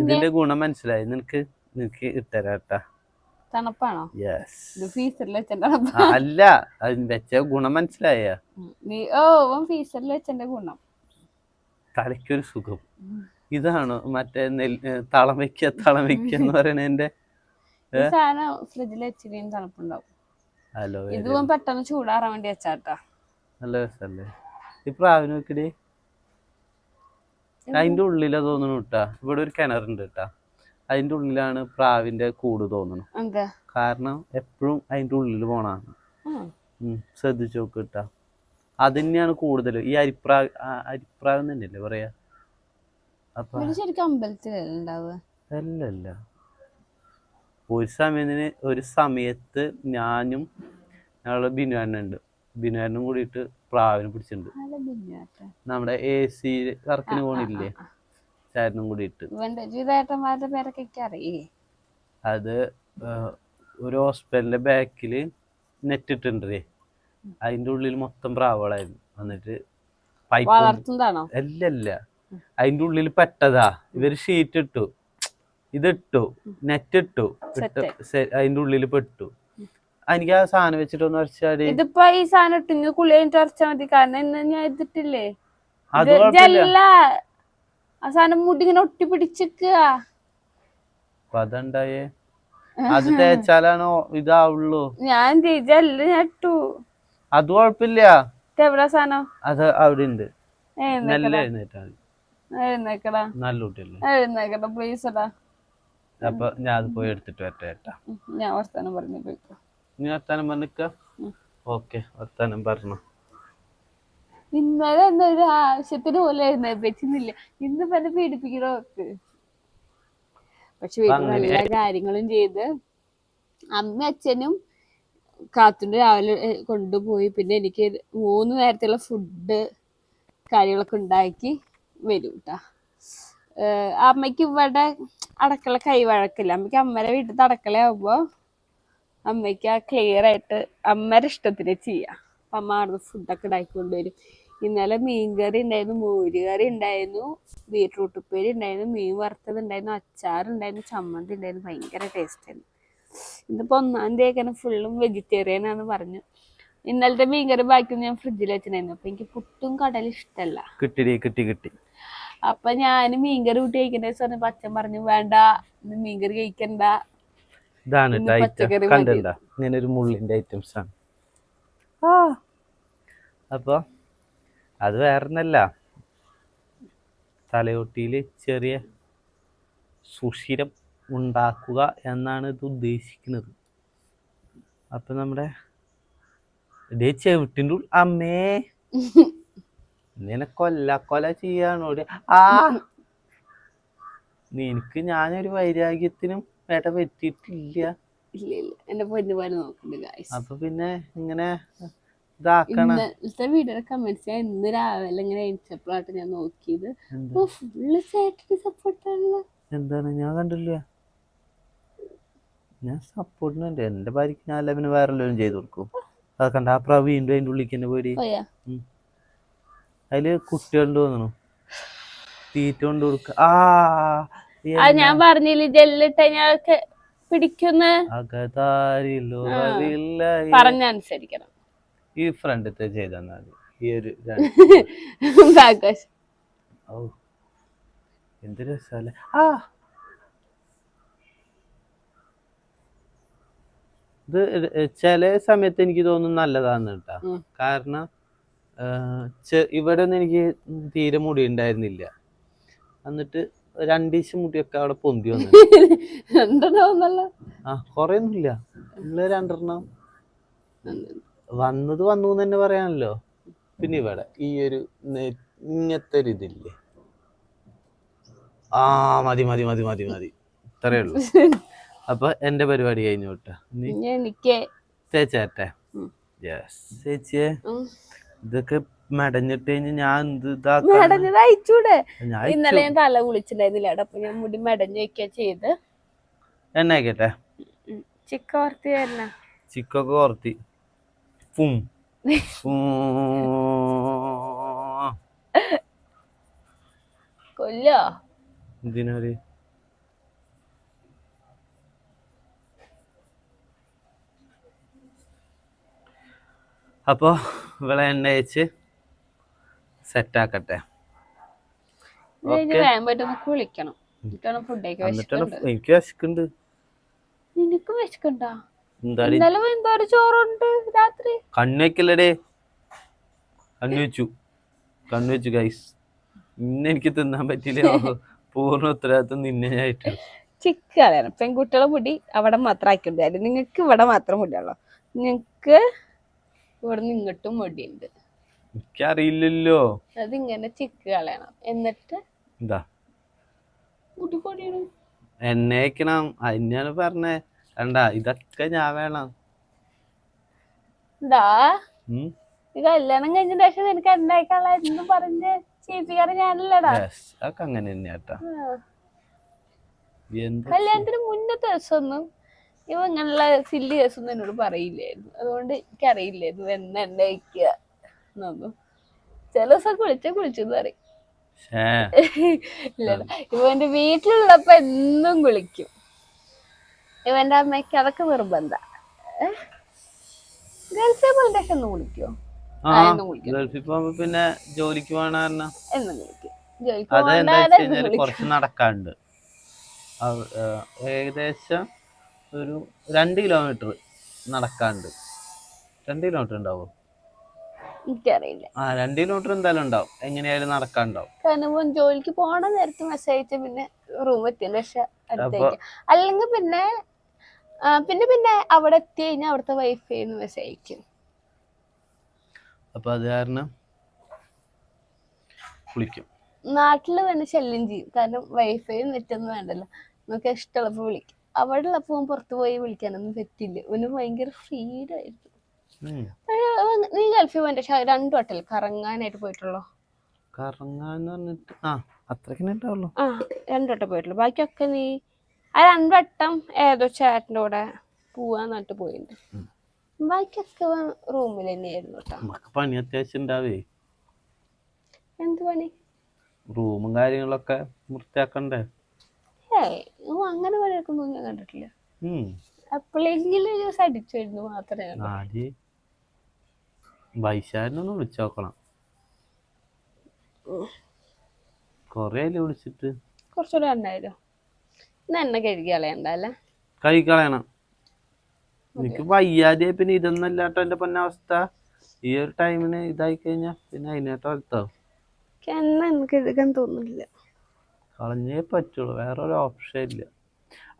ഇതിന്റെ ഗുണം മനസ്സിലായി. നിനക്ക് നിനക്ക് ഇട്ടരാട്ടാ തണുപ്പാണോ? അല്ല. വെച്ച ഗുണം മനസ്സിലായോ? ഓ ഫീസറിൽ വെച്ചെന്റെ ഗുണം. തലയ്ക്കൊരു സുഖം. ഇതാണോ മറ്റേ നെല്ല് തളം വെക്ക തളം വെക്ക എന്ന് പറയുന്നതിന്റെ സാധനം ഫ്രിഡ്ജിൽ വെച്ചിട്ടും തണുപ്പുണ്ടാവും. ഹലോ ഇതും പെട്ടെന്ന് ചൂടാറാൻ വേണ്ടി വെച്ചാട്ടാ. നല്ല രസല്ലേ? ഈ പ്രാവിന് നോക്കിടേ. അതിന്റെ ഉള്ളിലാ തോന്നണു കേട്ടാ ഇവിടെ ഒരു കിണറുണ്ട് കേട്ടാ അതിന്റെ ഉള്ളിലാണ് പ്രാവിന്റെ കൂട് തോന്നുന്നു എന്താ? കാരണം എപ്പോഴും അതിന്റെ ഉള്ളിൽ പോണാണ് ശ്രദ്ധിച്ചു നോക്ക് കേട്ടാ അത് തന്നെയാണ് കൂടുതൽ ഈ അരിപ്രാവ് അരിപ്രാവ് തന്നെയല്ലേ പറയാ? ശരിക്കും അമ്പലത്തിലല്ലേ അല്ലല്ല. ഒരു സമയത്തിന് ഒരു സമയത്ത് ഞാനും ഞങ്ങളുടെ ബിനുവാനുണ്ട് ബിനുവാനും കൂടിയിട്ട് പ്രാവിനെ പിടിച്ചിട്ടുണ്ട്. നമ്മുടെ എ സി കറക്കിന് പോണില്ലേ? ചേട്ടനും കൂടിയിട്ട്. പേരൊക്കെ അറിയേ അത് ഒരു ഹോസ്പിറ്റലിന്റെ ബാക്കിൽ നെറ്റ് ഇട്ടിട്ടുണ്ടേ അതിന്റെ ഉള്ളിൽ മൊത്തം പ്രാവുകളായിരുന്നു. എന്നിട്ട് പൈപ്പ് അല്ലല്ല. അതിന്റെ ഉള്ളിൽ പെട്ടതാ. ഇവർ ഷീറ്റ് ഇട്ടു. ഇതിട്ടു. നെറ്റ് ഇട്ടു. അതിന്റെ ഉള്ളിൽ പെട്ടു. എനിക്ക് ആ സാധനം വെച്ചിട്ടൊന്ന് വരച്ചാൽ ഇതിപ്പോ ഈ സാധനം ഇട്ട്. ഇങ്ങ് കുളി കഴിഞ്ഞിട്ട് ഉറച്ചാൽ മതി. കാരണം ഇന്ന് ഞാൻ ഇതിട്ടില്ലേ? ജല്ല ആ സാധനം മുടി ഇങ്ങനെ ഒട്ടി പിടിച്ചിക്കുക അതുണ്ടായേ അത് തേച്ചാലാണോ ഇതാവുള്ളൂ. ഞാൻ ജല്ല ഞാൻ ഇട്ടു. അത് കുഴപ്പമില്ല. എവിടെ സാധനം? അത് അവിടെ ഉണ്ട് നല്ല എഴുന്നേറ്റാ എഴുന്നേക്കടാ. നല്ല കുട്ടിയല്ലേ? എഴുന്നേക്കടാ പ്ലീസ് എടാ. അപ്പൊ ഞാൻ അത് പോയി എടുത്തിട്ട് വരട്ടെ ഏട്ടാ. ഞാൻ വർത്താനം പറഞ്ഞു പോയിക്കോ. നീ വർത്താനം പറഞ്ഞിക്ക. ഓക്കെ വർത്താനം പറഞ്ഞു. ഇന്നലെ എന്നൊരു ആവശ്യത്തിന് പോലെ എഴുന്നേപ്പിച്ചിരുന്നില്ല ഇന്ന് പല പീഡിപ്പിക്കണോ പക്ഷെ വീട്ടിൽ എല്ലാ കാര്യങ്ങളും ചെയ്ത് അമ്മ അച്ഛനും കാത്തുണ്ട്. രാവിലെ കൊണ്ടുപോയി. പിന്നെ എനിക്ക് മൂന്ന് നേരത്തുള്ള ഫുഡ് കാര്യങ്ങളൊക്കെ ഉണ്ടാക്കി. വരും കേട്ടാ അമ്മയ്ക്ക് ഇവിടെ അടക്കള കൈവഴക്കില്ല അമ്മയ്ക്ക് അമ്മരെ വീട്ടിൽ അടക്കളയാവുമ്പോ അമ്മയ്ക്ക് ആ ക്ലിയർ ആയിട്ട് അമ്മരെ ഇഷ്ടത്തിന് ചെയ്യാം. അപ്പം അമ്മ അവിടുന്ന് ഫുഡൊക്കെ ഉണ്ടാക്കിക്കൊണ്ടുവരും ഇന്നലെ മീൻകറി ഉണ്ടായിരുന്നു മോരുകറി ഉണ്ടായിരുന്നു ബീട്രൂട്ട് ഉപ്പേരി ഉണ്ടായിരുന്നു മീൻ വറുത്തത് ഉണ്ടായിരുന്നു അച്ചാറുണ്ടായിരുന്നു ചമ്മന്തി ഉണ്ടായിരുന്നു. ഭയങ്കര ടേസ്റ്റ് ആയിരുന്നു. ഇന്നിപ്പോ ഒന്നാം തീയതി ഫുള്ളും വെജിറ്റേറിയൻ ആണെന്ന് പറഞ്ഞു. ഇന്നലത്തെ മീൻകറി ബാക്കിയൊന്നും ഞാൻ ഫ്രിഡ്ജിൽ വെച്ചിട്ടുണ്ടായിരുന്നു. അപ്പൊ എനിക്ക് പുട്ടും കടലും ഇഷ്ടല്ല. കിട്ടി കിട്ടി കിട്ടി. അപ്പൊ ഞാൻ മീൻകറി കൂട്ടി കഴിക്കണ്ടേ പറഞ്ഞപ്പോ അച്ഛൻ പറഞ്ഞു വേണ്ട മീൻകറി കഴിക്കണ്ട. ഇതാണ് കണ്ടണ്ട ഇങ്ങനെ ഒരു മുള്ളിന്റെ ഐറ്റംസ് ആണ്. അപ്പൊ അത് വേറെന്നല്ല. തലയോട്ടിയിൽ ചെറിയ സുഷിരം ഉണ്ടാക്കുക എന്നാണ് ഇത് ഉദ്ദേശിക്കുന്നത്. അപ്പൊ നമ്മുടെ ഇതേ ചെവിട്ടിന്റെ ഉള്ളിൽ അമ്മേ. [LAUGHS] നിന്നെ കൊല്ല കൊല ചെയ്യാണോടി ആ. നിനക്ക് ഞാനൊരു വൈരാഗ്യത്തിനും വേട്ട പറ്റിയിട്ടില്ല. ഇല്ല ഇല്ല. എന്റെ നോക്കുന്നുണ്ട് അപ്പൊ പിന്നെ ഇങ്ങനെ വീഡിയോയുടെ കമന്റ്സ് ഞാൻ ഇന്ന് രാവിലെ ഇങ്ങനെ എണിച്ചപ്പോഴാട്ട് ഞാൻ നോക്കിയത്. എന്താ? ഓ ഫുള്ള് ചേട്ടന് സപ്പോർട്ടാണല്ലോ എന്താണ്? ഞാൻ കണ്ടില്ല. ഞാൻ സപ്പോർട്ടിനുണ്ട് എന്റെ ഭാര്യക്ക് ഞാൻ അല്ല പിന്നെ വേറെ ചെയ്തു കൊടുക്കും. അത് കണ്ട. ആ പ്രവീന്റെ അതിന്റെ ഉള്ളിൽ തന്നെ പേടി. അതിൽ കുട്ടികളുണ്ട് തോന്നണു. തീറ്റ കൊണ്ട് കൊടുക്ക. ആ ഞാൻ പറഞ്ഞില്ലേ ജെല്ലിട്ട് ഞാൻ പിടിക്കുന്ന? പറഞ്ഞനുസരിക്കണം ഈ ഫ്രണ്ടത്തെ ചെയ്താൽ മതി. ഈ ഒരു [LAUGHS] എന്ത് രസല്ലേ. ആ ഇത് ചില സമയത്ത് എനിക്ക് തോന്നുന്നു നല്ലതാന്ന് കേട്ടാ. കാരണം ഇവിടെ ഒന്നും എനിക്ക് തീരെ മുടി ഉണ്ടായിരുന്നില്ല എന്നിട്ട് രണ്ടീശ് മുടിയൊക്കെ അവിടെ പൊന്തി വന്നു. [LAUGHS] ആ കൊറേ ഒന്നുമില്ല ഉള്ള രണ്ടെണ്ണം. വന്നത് വന്നു എന്ന് തന്നെ പറയാനല്ലോ. പിന്നെ ഇവിടെ ഈ ഒരു ഇങ്ങനത്തെ ഒരു ഇതില്ലേ. ആ മതി മതി മതി മതി മതി. ഇത്രയേ ഉള്ളൂ. [LAUGHS] അപ്പൊ എന്റെ പരിപാടി കഴിഞ്ഞു കേട്ടോ. എനിക്ക് ചേച്ചേട്ടെ യെസ് ചേച്ചിയെ. ഇതൊക്കെ മെടഞ്ഞിട്ട് കഴിഞ്ഞ് ഞാൻ മെടഞ്ഞത് അയച്ചൂടെ? ഇന്നലെ ഞാൻ തല കുളിച്ചിട്ടുണ്ടായിരുന്നില്ല അപ്പൊ ഞാൻ മുടി മെടഞ്ഞു വെക്കുക ചെയ്ത്. എണ്ണ ആക്കട്ടെ ചിക്ക ഓർത്തി തരണ? ചിക്കൊക്കെ ഓർത്തി ഫും. കൊല്ലോ? എന്തിനൊരു അപ്പോ ഇവിടെ എണ്ണ വെച്ച് സെറ്റാക്കട്ടെ ഇത് കഴിഞ്ഞ് വേഗം പറ്റുന്ന കുളിക്കണം എന്നിട്ടാണ് എണ്ണ അയച്ച് സെറ്റാക്കട്ടെ എനിക്ക് വിശക്കുണ്ട് നിനക്ക് വിശക്കുണ്ടോ ചോറുണ്ട് രാത്രി. കണ്ണു വെക്കല്ലടേ. കണ്ണു വെച്ചു. കണ്ണു വെച്ചു ഗൈസ് ഇന്ന് എനിക്ക് തിന്നാൻ പറ്റില്ല പൂർണ ഉത്തരവാദിത്വം നിന്നെ ആയിട്ട് ചിക്ക് കളയണം പെൺകുട്ടികളെ മുടി അവിടെ മാത്രം ആക്കിണ്ടായിരുന്നു നിങ്ങക്ക് ഇവിടെ മാത്രം മുടിയുള്ളൂ നിങ്ങക്ക് ഇവിടെ ഇങ്ങോട്ടും മടിയുണ്ട്. എനിക്കറിയില്ലല്ലോ. അതിങ്ങനെ ചിക്ക് കളയണം. എന്നിട്ട് എന്താ? എണ്ണ അതിനാണ് പറഞ്ഞേ. കണ്ട ഇതൊക്കെ ഞാൻ വേണം? ഈ കല്യാണം കഴിഞ്ഞ ശേഷം നിനക്ക് ഉണ്ടായിക്കാനുള്ള എന്ന് പറഞ്ഞ് ചേച്ചിക്കാരൻ ഞാനല്ലടാ. അങ്ങനെ തന്നെയാട്ടാ. കല്യാണത്തിന് മുന്നത്തെ ദിവസമൊന്നും ഇവ ഇങ്ങനെയുള്ള സില്ലി ദിവസം എന്നോട് പറയില്ലായിരുന്നു. അതുകൊണ്ട് എനിക്കറിയില്ലായിരുന്നു എന്നെ ഉണ്ടായിക്കുക എന്നൊന്നും. ചില ദിവസം കുളിച്ച കുളിച്ചെന്ന് പറയും. ഇല്ല ഇവ എന്റെ വീട്ടിലുള്ളപ്പോ എന്നും കുളിക്കും ഇവന്റെ അമ്മയ്ക്ക് അതൊക്കെ നിർബന്ധ. ഗൾഫിൽ ഒന്നും കുളിക്കോ എന്നും. ഗൾഫിൽ പോകുമ്പോ പിന്നെ ജോലിക്ക് പോകണ എന്നും കുളിക്കും ജോലിക്ക് എന്നും കുറച്ച് നടക്കാണ്ട് ഏകദേശം ഒരു രണ്ട് കിലോമീറ്റർ നടക്കാണ്ട് രണ്ട് കിലോമീറ്റർ ഉണ്ടാവും? എനിക്കറിയില്ല. ആ രണ്ട് കിലോമീറ്റർ എന്തായാലും ഉണ്ടാവും. എങ്ങനെയായാലും നടക്കാണ്ടാവും കാരണം ജോലിക്ക് പോണ നേരത്ത് മെസ്സേജ് അയച്ച പിന്നെ റൂം എത്തിയതിന്റെ ശേഷം അല്ലെങ്കിൽ പിന്നെ പിന്നെ പിന്നെ അവിടെ എത്തി കഴിഞ്ഞാൽ അവിടുത്തെ വൈഫൈ മെസ്സേജ് അയക്കും. അപ്പൊ അത് കാരണം കുളിക്കും നാട്ടിൽ വന്ന് ശല്യം ചെയ്യും. കാരണം വൈഫൈ നെറ്റൊന്നും വേണ്ടല്ലോ. നമുക്ക് ഇഷ്ടമുള്ളപ്പോ വിളിക്കും. അവിടെ ഉള്ളപ്പോ അവൻ പുറത്ത് പോയി വിളിക്കാനൊന്നും പറ്റില്ല. ഒന്ന് ഭയങ്കര ഫ്രീഡം ആയിരുന്നു. ഉം. പക്ഷേ അവൻ നീ ഗൾഫിൽ പോയിട്ട് പക്ഷെ രണ്ടു വട്ടൽ കറങ്ങാനായിട്ട് പോയിട്ടുള്ളോ? കറങ്ങാന്ന് പറഞ്ഞിട്ട് ആ അത്രക്കിനെ ഉണ്ടാവുള്ളൂ. ആ രണ്ടു വട്ടം പോയിട്ടുള്ളൂ. ബാക്കിയൊക്കെ നീ ആ രണ്ടു വട്ടം ഏതോ ചേട്ടന്റെ കൂടെ പോവാന്നിട്ട് പോയിട്ടുണ്ട് ബാക്കിയൊക്കെ റൂമിൽ തന്നെയായിരുന്നു കേട്ടോ നമുക്ക് പണി അത്യാവശ്യം ഉണ്ടാവേ. എന്ത് പണി? റൂമും കാര്യങ്ങളൊക്കെ വൃത്തിയാക്കണ്ടേ? ഓ അങ്ങനെ പണിയെടുക്കൊന്നും ഞാൻ കണ്ടിട്ടില്ല. അപ്പോഴെങ്കിലും എപ്പോഴെങ്കിലും ഒരു ദിവസം അടിച്ചു മാത്രമേ ആദ്യ വൈശാലിനൊന്ന് വിളിച്ചു നോക്കണം. കൊറേ വിളിച്ചിട്ട്? കുറച്ചുകൂടെ ഉണ്ടായാലോ ഇന്ന് എണ്ണ കഴുകി കളയണ്ടല്ലേ കഴുകി കളയണം. എനിക്ക് വയ്യാതെ പിന്നെ ഇതൊന്നല്ലാട്ടോ എന്റെ പൊന്നവസ്ഥ ഈ ഒരു ടൈമിന് ഇതായി കഴിഞ്ഞാ പിന്നെ അതിനേട്ടോ അടുത്താവും എന്നാ എനിക്ക് കഴുകാൻ തോന്നുന്നില്ല. കളഞ്ഞേ പറ്റുള്ളൂ. വേറെ ഒരു ഓപ്ഷൻ ഇല്ല.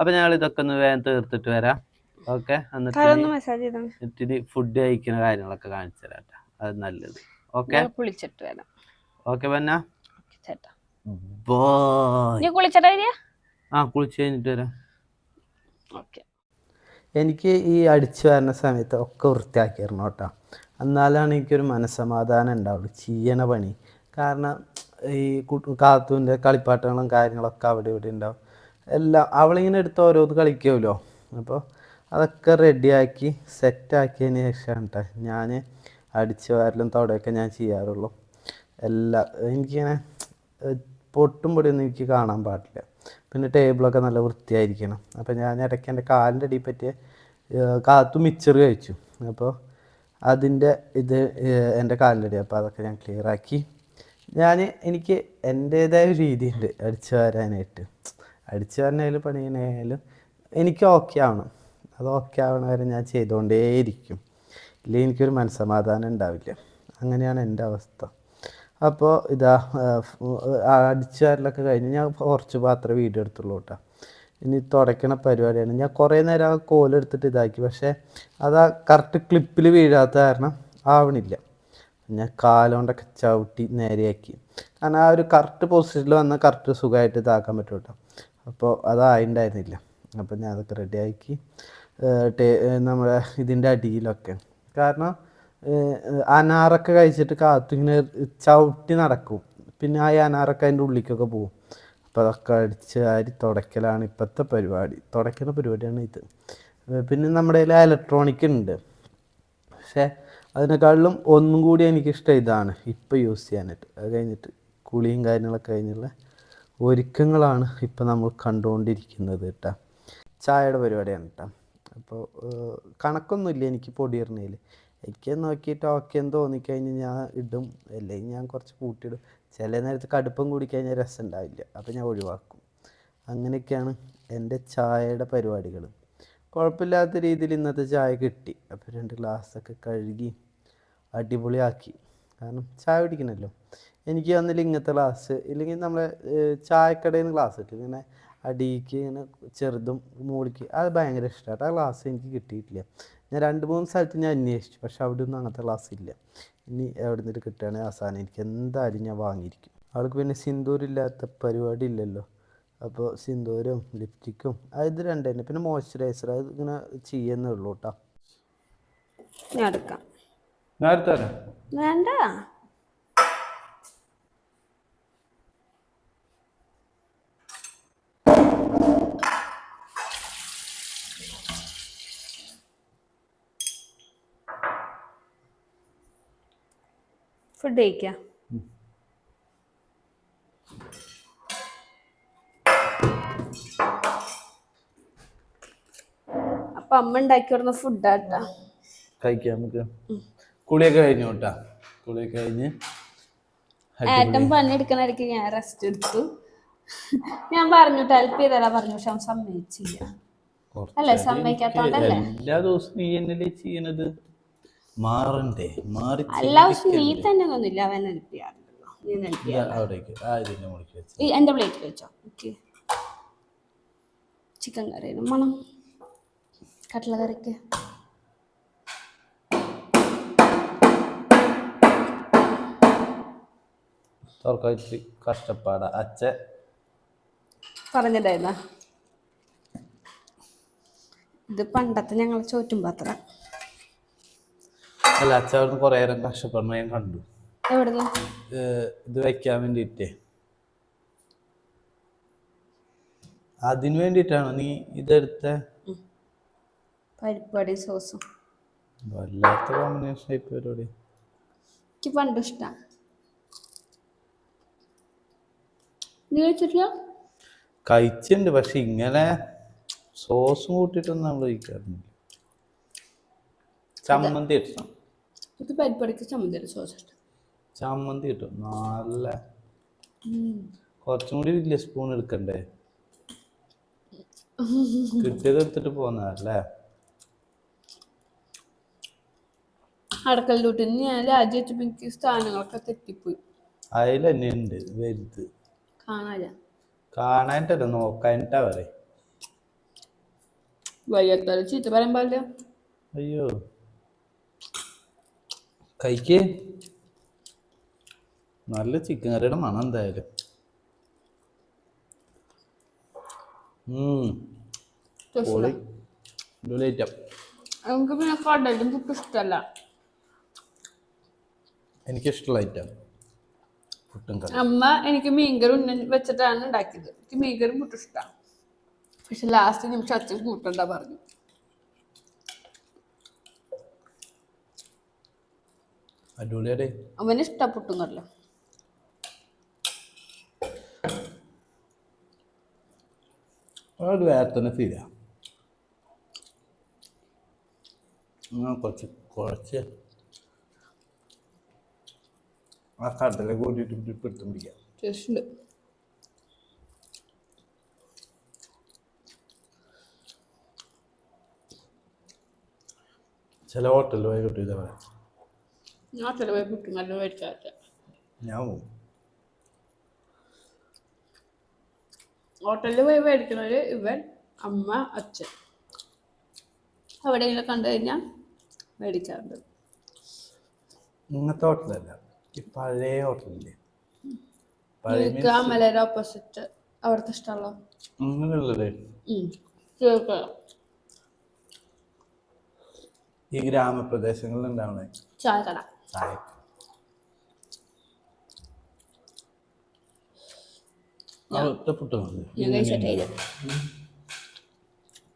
അപ്പൊ ഞങ്ങൾ ഇതൊക്കെ ഒന്ന് വേഗം തീർത്തിട്ട് വരാം. ഓക്കെ എന്നിട്ട് ഇനി- ഫുഡ് കഴിക്കുന്ന കാര്യങ്ങളൊക്കെ കാണിച്ചു തരാം. അത് നല്ലത്. ഓക്കെ കുളിച്ചിട്ട് വരാം. ഓക്കെ പന്ന ഓക്കേ, ചേട്ടാ. ബോയ് നീ കുളിച്ചിട്ട് ആ കുളിച്ച് കഴിഞ്ഞിട്ട് വരാം. ഓക്കെ എനിക്ക് ഈ അടിച്ചു വരുന്ന സമയത്ത് ഒക്കെ വൃത്തിയാക്കിയിരുന്നു കേട്ടോ. എന്നാലാണ് എനിക്കൊരു മനസ്സമാധാനം ഉണ്ടാവുള്ളൂ. ചെയ്യണ പണി. കാരണം ഈ കാത്തുവിന്റെ കളിപ്പാട്ടങ്ങളും കാര്യങ്ങളൊക്കെ അവിടെ ഇവിടെ ഉണ്ടാവും. എല്ലാം അവളിങ്ങനെ എടുത്ത് ഓരോന്ന് കളിക്കുമല്ലോ. അപ്പോൾ അതൊക്കെ റെഡിയാക്കി സെറ്റാക്കിയതിന് ശേഷമാണ് കേട്ടോ ഞാൻ അടിച്ചു വാരലും തുടയൊക്കെ ഞാൻ ചെയ്യാറുള്ളൂ. എല്ലാ എനിക്കിങ്ങനെ പൊട്ടും പൊടിയൊന്നും എനിക്ക് കാണാൻ പാടില്ല. പിന്നെ ടേബിളൊക്കെ നല്ല വൃത്തിയായിരിക്കണം. അപ്പോൾ ഞാൻ ഇടയ്ക്ക് എന്റെ കാലിന്റെ അടിയിൽ പറ്റിയ കാത്തു മിച്ചർ കഴിച്ചു. അപ്പോൾ അതിന്റെ ഇത് എന്റെ കാലിന്റെ അടി അപ്പോൾ അതൊക്കെ ഞാൻ ക്ലിയർ ആക്കി. ഞാൻ എനിക്ക് എന്റേതായ രീതിയുണ്ട് അടിച്ചു വരാനായിട്ട്. അടിച്ചു വരാനായാലും പണിയാനായാലും എനിക്ക് ഓക്കെ ആവണം. അത് ഓക്കെ ആവണ വരെ ഞാൻ ചെയ്തുകൊണ്ടേയിരിക്കും ഇല്ലെങ്കിൽ എനിക്കൊരു മനസ്സമാധാനം ഉണ്ടാവില്ല. അങ്ങനെയാണ് എന്റെ അവസ്ഥ. അപ്പോൾ ഇതാ അടിച്ചു വരലൊക്കെ കഴിഞ്ഞ് ഞാൻ കുറച്ച് മാത്രമേ വീഡിയോ എടുത്തുള്ളൂ കേട്ടോ. ഇനി തുടയ്ക്കണ പരിപാടിയാണ്. ഞാൻ കുറേ നേരം ആ കോലെടുത്തിട്ട് ഇതാക്കി. പക്ഷേ അത് ആ കറക്റ്റ് ക്ലിപ്പിൽ വീഴാത്ത കാരണം ആവണില്ല. ഞാൻ കാലുകൊണ്ടൊക്കെ ചവിട്ടി നേരെയാക്കി. കാരണം ആ ഒരു കറക്റ്റ് പൊസിഷനിൽ വന്നാൽ കറക്റ്റ് സുഖമായിട്ട് ഇതാക്കാൻ പറ്റും കേട്ടോ അപ്പോൾ അതായിണ്ടായിരുന്നില്ല അപ്പോൾ ഞാൻ അതൊക്കെ റെഡിയാക്കി ടേ നമ്മുടെ ഇതിന്റെ അടിയിലൊക്കെ. കാരണം അനാറൊക്കെ കഴിച്ചിട്ട് കാത്തിങ്ങനെ ചവിട്ടി നടക്കും. പിന്നെ ആ അനാറൊക്കെ അതിന്റെ ഉള്ളിലേക്കൊക്കെ പോകും അപ്പോൾ അതൊക്കെ അടിച്ച് ആരി തുടയ്ക്കലാണ് ഇപ്പോഴത്തെ പരിപാടി. തുടയ്ക്കുന്ന പരിപാടിയാണ് ഇത്. പിന്നെ നമ്മുടെ കയ്യിൽ ഇലക്ട്രോണിക് ഉണ്ട് പക്ഷേ അതിനേക്കാളിലും ഒന്നും കൂടി എനിക്കിഷ്ടം ഇതാണ്. ഇപ്പോൾ യൂസ് ചെയ്യാനായിട്ട്. അത് കഴിഞ്ഞിട്ട് കുളിയും കാര്യങ്ങളൊക്കെ കഴിഞ്ഞുള്ള ഒരുക്കങ്ങളാണ് ഇപ്പോൾ നമ്മൾ കണ്ടുകൊണ്ടിരിക്കുന്നത് കേട്ടോ. ചായയുടെ പരിപാടിയാണ് കേട്ടോ. അപ്പോൾ കണക്കൊന്നുമില്ല എനിക്ക് പൊടിയിടണേൽ എനിക്ക് നോക്കിയിട്ട് ഓക്കെ എന്ന് തോന്നിക്കഴിഞ്ഞ് ഞാൻ ഇടും. അല്ലെങ്കിൽ ഞാൻ കുറച്ച് കൂട്ടിയിടും. ചില നേരത്ത് കടുപ്പം കൂടിക്കഴിഞ്ഞാൽ രസം ഉണ്ടാവില്ല. അപ്പോൾ ഞാൻ ഒഴിവാക്കും. അങ്ങനെയൊക്കെയാണ് എന്റെ ചായയുടെ പരിപാടികൾ. കുഴപ്പമില്ലാത്ത രീതിയിൽ ഇന്നത്തെ ചായ കിട്ടി. അപ്പോൾ രണ്ട് ഗ്ലാസ്സൊക്കെ കഴുകി അടിപൊളിയാക്കി. കാരണം ചായ കുടിക്കണമല്ലോ എനിക്ക് വന്നില്ല ഇങ്ങനത്തെ ഗ്ലാസ് ഇല്ലെങ്കിൽ നമ്മളെ ചായക്കടയിൽ നിന്ന് ഗ്ലാസ് കിട്ടും. ഇങ്ങനെ അടിക്ക് ഇങ്ങനെ ചെറുതും മൂളിക്ക് അത് ഭയങ്കര ഇഷ്ടമാണ് ആ ഗ്ലാസ് എനിക്ക് കിട്ടിയിട്ടില്ല. ഞാൻ രണ്ട് മൂന്ന് സ്ഥലത്ത് ഞാൻ അന്വേഷിച്ചു. പക്ഷെ അവിടെ ഒന്നും അങ്ങനത്തെ ഗ്ലാസ് ഇല്ല. ഇനി എവിടെ നിന്നിട്ട് കിട്ടുകയാണെങ്കിൽ അവസാനം എനിക്ക് എന്തായാലും ഞാൻ വാങ്ങിയിരിക്കും. അവൾക്ക് പിന്നെ സിന്ദൂരില്ലാത്ത പരിപാടി ഇല്ലല്ലോ. അപ്പോൾ സിന്ദൂരും ലിപ്റ്റിക്കും അത് രണ്ട് തന്നെ. പിന്നെ മോയ്സ്ചറൈസർ അത് ഇങ്ങനെ ചെയ്യുന്നേ ഉള്ളൂ കേട്ടോ. ഞാൻ എടുക്കാം. നേരത്തെ വേണ്ട. ഫുഡ് കഴിക്കാം. അപ്പൊ അമ്മ ഉണ്ടാക്കി വരുന്ന ഫുഡാട്ടാ കഴിക്കാം നമുക്ക്. കുളിയൊക്കെ കഴിഞ്ഞു കേട്ടാ. കുളിയൊക്കെ കഴിഞ്ഞ് ഏട്ടൻ പണിയെടുക്കണ ഇടയ്ക്ക് ഞാൻ റെസ്റ്റ് എടുത്തു. ഞാൻ പറഞ്ഞു ഹെൽപ്പ് ചെയ്തല്ല പറഞ്ഞു പക്ഷെ അവൻ സമ്മതിച്ചില്ല. അല്ലേ? സമ്മതിക്കാത്തോണ്ടല്ലേ? എല്ലാ ദിവസവും നീ എന്നല്ലേ ചെയ്യണത്? മാറണ്ടേ? മാറി എല്ലാ ദിവസവും നീ തന്നെ ഒന്നുമില്ല അവൻ ഹെൽപ്പ് ചെയ്യാറുണ്ടല്ലോ നീ ഹെൽപ്പ് ചെയ്യാം ഇതാ അവിടേക്ക്. ആ ഇതിന്റെ മുകളിൽ വെച്ച്. ഈ എന്റെ പ്ലേറ്റ് വെച്ചോ. ഓക്കെ ചിക്കൻ കറി മണം. കട്ട്ല കറിക്ക് തുറക്കാൻ ഇച്ചിരി കഷ്ടപ്പാടാ. അച്ഛ പറഞ്ഞിട്ടായിരുന്ന ഇത് പണ്ടത്തെ ഞങ്ങൾ ചോറ്റും പാത്രം. അല്ല അച്ഛ അവിടുന്ന് കുറേ നേരം കഷ്ടപ്പെടണ ഞാൻ കണ്ടു. എവിടുന്ന്? ഇത് വയ്ക്കാൻ വേണ്ടിയിട്ടേ. അതിന് വേണ്ടിയിട്ടാണോ നീ ഇതെടുത്ത? പരിപ്പടി സോസും. വല്ലാത്ത കോമ്പിനേഷൻ ആയി പരിപാടി എനിക്ക് പണ്ട് ഇഷ്ടമാണ് നീ കഴിച്ചിട്ടില്ല? കഴിച്ചിട്ടുണ്ട് പക്ഷെ ഇങ്ങനെ സോസും കൂട്ടിയിട്ടൊന്നും നമ്മൾ കഴിക്കാറില്ല. ചമ്മന്തി ഇഷ്ടം ഇത് പരിപ്പടിക്ക് ചമ്മന്തിയുടെ സോസ് ഇഷ്ടം ചമ്മന്തി കിട്ടും നല്ല. കുറച്ചും കൂടി വലിയ സ്പൂൺ എടുക്കണ്ടേ? കിട്ടിയത് എടുത്തിട്ട് പോന്നതല്ലേ? അടക്കൽ ഞാൻ രാജി വെച്ചപ്പോ എനിക്ക് സ്ഥാനങ്ങളൊക്കെ തെറ്റിപ്പോയി. അതിൽ തന്നെ ഉണ്ട് വലുത്. കാണാനില്ല കാണാനിട്ടല്ല നോക്കാനിട്ടാ പറയും വയ്യാത്ത ചീത്ത പറയാൻ പാടില്ല അയ്യോ. കൈക്ക് നല്ല ചിക്കൻ കറിയുടെ മണം എന്തായാലും. പിന്നെ കടലും ഇഷ്ടമല്ല എനിക്കിഷ്ടമുള്ള ഐറ്റം പുട്ടും കറി അമ്മ എനിക്ക് മീൻകറി ഉണ്ണ വെച്ചിട്ടാണ് ഉണ്ടാക്കിയത്. എനിക്ക് മീൻകറി മുട്ട ഇഷ്ടമാണ് പക്ഷെ ലാസ്റ്റ് നിമിഷം അച്ഛൻ കൂട്ടണ്ട പറഞ്ഞു. അടിപൊളിയാടേ. അവന് ഇഷ്ടപ്പെട്ടും കറില്ല അത് വേറെ തന്നെ കുറച്ച് കുറച്ച് ആ കടല കൂട്ടിയിട്ട് പിടുത്തം പിടിക്കാം ടേസ്റ്റ് ഉണ്ട് ചില ഹോട്ടലിൽ പോയി കിട്ടും ഇതേ ഞാൻ ഹോട്ടലിൽ പോയി മേടിക്കണവര് ഇവൻ അമ്മ അച്ഛൻ. എവിടെയെങ്കിലും കണ്ടു കഴിഞ്ഞാൽ മേടിക്കാറുണ്ട്. ഇങ്ങനത്തെ ഹോട്ടലല്ല ഈ പഴയ ഹോട്ടലില്ലേ? പഴയ എനിക്ക് ആ മലയുടെ ഓപ്പോസിറ്റ് അവിടുത്തെ ഇഷ്ടമുള്ള അങ്ങനെയുള്ളതേ? ഈ ഗ്രാമപ്രദേശങ്ങളിൽ ഉണ്ടാവണേ ചായ.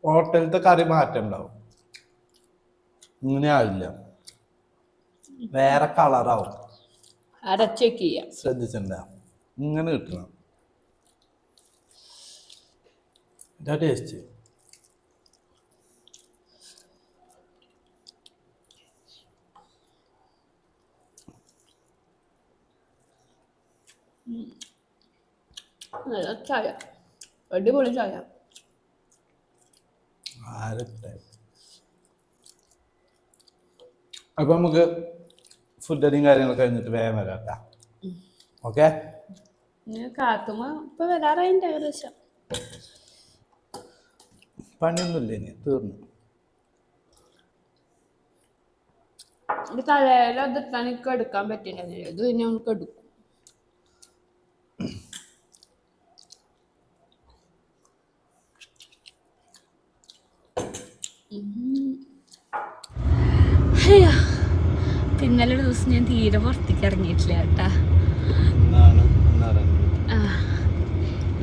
ഹോട്ടലത്തെ കറി മാറ്റം ഉണ്ടാവും ഇങ്ങനെ ആവില്ല വേറെ കളറാവും. അടച്ചേക്ക് ചെയ്യാം ശ്രദ്ധിച്ചിട്ടുണ്ടാ? ഇങ്ങനെ കിട്ടണം. ടേസ്റ്റ് നല്ല ചായ. അടിപൊളി ചായ. ആരട്ടെ അപ്പൊ നമുക്ക് ഫുഡ് അടിയും കാര്യങ്ങളൊക്കെ കഴിഞ്ഞിട്ട് വേഗം വരാം കേട്ടാ ഓക്കെ? കാത്തുമ്മ ഇപ്പൊ വരാറായിട്ടുണ്ട് ഏകദേശം. പണിയൊന്നുമില്ല ഇനി തീർന്നു. ഇത് തലയില അതിട്ടാണ് എനിക്ക് എടുക്കാൻ പറ്റില്ല. ഇത് ഇനി നമുക്ക് എടുക്കും. ഇന്നലെ ഒരു ദിവസം ഞാൻ തീരെ പുറത്തേക്ക് ഇറങ്ങിയിട്ടില്ല കേട്ടാ.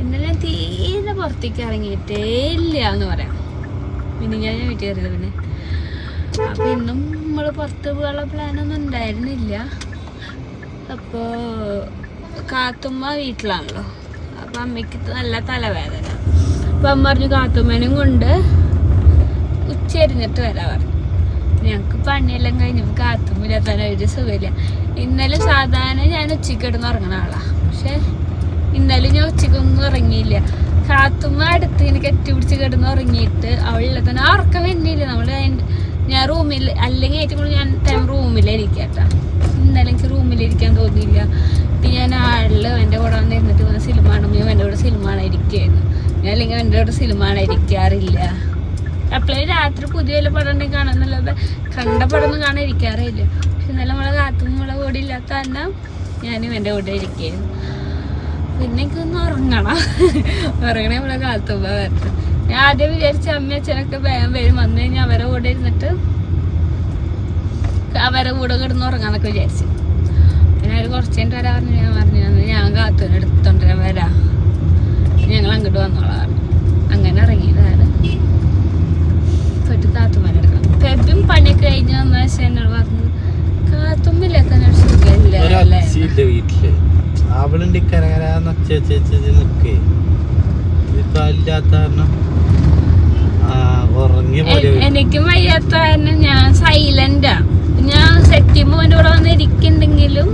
ഇന്നലെ ഞാൻ തീരെ പുറത്തേക്ക് ഇറങ്ങിയിട്ടേ ഇല്ല എന്ന് പറയാം. പിന്നെ ഞാൻ വീട്ടിൽ കയറിയത് പിന്നെ. അപ്പൊ ഇന്നും നമ്മൾ പുറത്ത് പോകാനുള്ള പ്ലാനൊന്നും ഉണ്ടായിരുന്നില്ല. അപ്പോൾ കാത്തുമ്മ വീട്ടിലാണല്ലോ. അപ്പൊ അമ്മയ്ക്ക് നല്ല തലവേദന. അപ്പൊ അമ്മ പറഞ്ഞു കാത്തുമ്മേനും കൊണ്ട് ഉച്ചരിഞ്ഞിട്ട് വരാൻ പറഞ്ഞു. ഞങ്ങൾക്ക് പണിയെല്ലാം കഴിഞ്ഞ് നമുക്ക് ഒരു സുഖമില്ല. ഇന്നലെ സാധാരണ ഞാൻ ഉച്ചയ്ക്ക് കിടന്ന് ഉറങ്ങണ ആളാ. പക്ഷെ ഇന്നലെ ഞാൻ ഉച്ചയ്ക്കൊന്നും ഉറങ്ങിയില്ല. കാത്തുമ്മ അടുത്ത് ഇങ്ങനെ കെട്ടിപ്പിടിച്ച് കിടന്ന് ഉറങ്ങിയിട്ട് അവളില്ല. തന്നെ ഉറക്കം വരുന്നില്ല നമ്മൾ ഞാൻ റൂമിൽ അല്ലെങ്കിൽ ഏറ്റവും കൂടുതൽ ഞാൻ ടൈം റൂമിലിരിക്കട്ടാ ഇന്നലെ എനിക്ക് റൂമിലിരിക്കാൻ തോന്നിയില്ല. പിന്നെ ഞാൻ ആളിൽ എന്റെ കൂടെ വന്ന് ഇരുന്നിട്ട് വന്ന് സിനിമ കാണുമ്പോൾ എന്റെ കൂടെ സിനിമ കാണാൻ ഞാൻ അല്ലെങ്കിൽ എന്റെ കൂടെ സിനിമ ഇരിക്കാറില്ല അപ്പോഴേ രാത്രി പുതിയ വല്ല പടം ഉണ്ടെങ്കിൽ കാണാന്നല്ലാതെ കണ്ട പടമൊന്നും കാണാൻ ഇരിക്കാറില്ല പക്ഷെ നല്ല നമ്മളെ കാത്തും നമ്മളെ കൂടെ ഇല്ലാത്ത തന്നെ ഞാനും എന്റെ കൂടെ ഇരിക്കുകയായിരുന്നു പിന്നെ എനിക്കൊന്ന് ഉറങ്ങണം. ഉറങ്ങണേ നമ്മളെ കാത്തുമ്പ വരട്ടെ. ഞാൻ ആദ്യം വിചാരിച്ച അമ്മ അച്ഛനൊക്കെ വേഗം വരും. വന്നു കഴിഞ്ഞാൽ അവരെ കൂടെ ഇരുന്നിട്ട് അവരെ കൂടെ കിടന്ന് ഉറങ്ങാന്നൊക്കെ വിചാരിച്ചു. പിന്നെ അവർ കുറച്ച് കഴിഞ്ഞിട്ട് വരാൻ പറഞ്ഞു. ഞാൻ പറഞ്ഞു "എന്നാ ഞാൻ കാത്തുവിനെ വരാ വരാം. ഞങ്ങൾ അങ്ങോട്ട് വന്നോളാം. അങ്ങനെ ഇറങ്ങിയതാണ് പോയിട്ട് കാത്തുമല കഴിഞ്ഞ് വന്ന ശേഷം എന്നോട് പറഞ്ഞു കാത്തുമ്പിലൊക്കെ ഒരു സുഖമില്ല അല്ലേ? ഒരച്ചില്ല വീട്ടിൽ. അവളുണ്ട് കരകരാന്ന് ഒച്ച വെച്ച് വെച്ച് നിക്കേ. ഇപ്പൊ ഇല്ലാത്ത കാരണം ആ, ഉറങ്ങിയ പോലെ എ- എനിക്കും വയ്യാത്ത കാരണം ഞാൻ സൈലന്റാ. ഞാൻ സെറ്റിമോന്റെ കൂടെ വന്ന് ഇരിക്കുന്നുണ്ടെങ്കിലും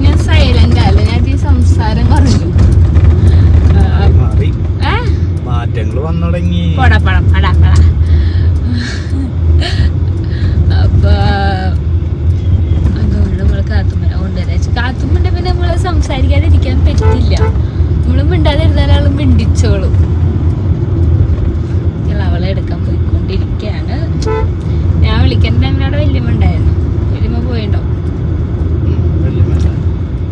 ഞാൻ സൈലന്റ്. അല്ല ഞാൻ ഈ സംസാരം കുറഞ്ഞു. ആ, മാറി. ഏ? മാറ്റങ്ങൾ വന്നു തുടങ്ങി പട പട പട പട അപ്പൊ അതുകൊണ്ട് നമ്മൾ കാത്തുമ്മനെ കൊണ്ടുവരാ കാത്തുമ്മന്റെ പിന്നെ നമ്മൾ സംസാരിക്കാതെ ഇരിക്കാൻ പറ്റില്ല നമ്മൾ മിണ്ടാതിരുന്നാലും മിണ്ടിച്ചോളും ഞങ്ങൾ അവളെ എടുക്കാൻ പോയിക്കൊണ്ടിരിക്കുകയാണ് ഞാൻ വിളിക്കുന്ന ടൈമിൽ അവിടെ വല്യമ്മ ഉണ്ടായിരുന്നു വല്യമ്മ പോയിണ്ടോ ഉം, വലിയ മേല.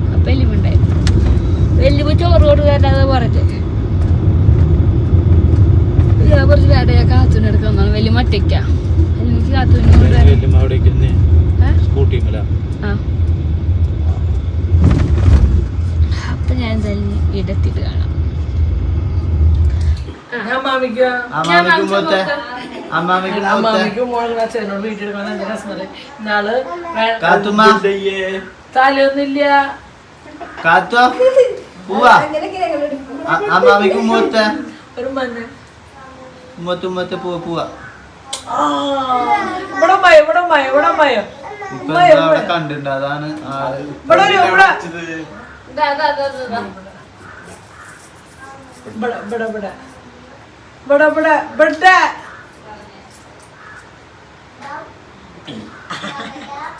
അപ്പൊ വല്യമ്മ ഉണ്ടായിരുന്നു വല്യമ്മ ചോറ് കൊടുക്കാതെ പറഞ്ഞ് ഞാൻ കുറച്ച് വേണ്ട ഞാൻ കാത്തൂന് എടുക്കാൻ വന്നാണ് വല്യമ്മ ഒറ്റയ്ക്കാ എനിക്ക് കാത്തൂന് വലിയ വല്യമ്മ അവിടേക്ക് ഇരുന്ന് സ്കൂട്ടി മേല ആ അപ്പൊ ഞാൻ എന്തായാലും വീടെത്തിയിട്ട് കാണാം അമ്മാമിക്ക് അമ്മാമിക്കും പോത്തെ അമ്മാമിക്കും അമ്മാമിക്ക് അച്ഛനോട് വീട്ടിൽ കാണാൻ നല്ല രസമല്ലേ ഇന്നാൾ കാത്തുമ്മ. തലയൊന്നുമില്ല. കാത്തോ പോവാ. അമ്മാമിക്കും പോത്തെ ഒരു മഞ്ഞ. ഉമ്മത്ത് ഉമ്മത്ത് പോവാ പോവാ. ആ, ഇവിടെ മയ ഇവിടെ മയ ഇവിടെ മയ അവിടെ കണ്ടിട്ടുണ്ട് അതാണ് ഇവിടെ ഇവിടെ ഇവിടെ. ഇവിടെ ഇവിടെ. ഇവിടെ ഇവിടെ ഇവിടെ.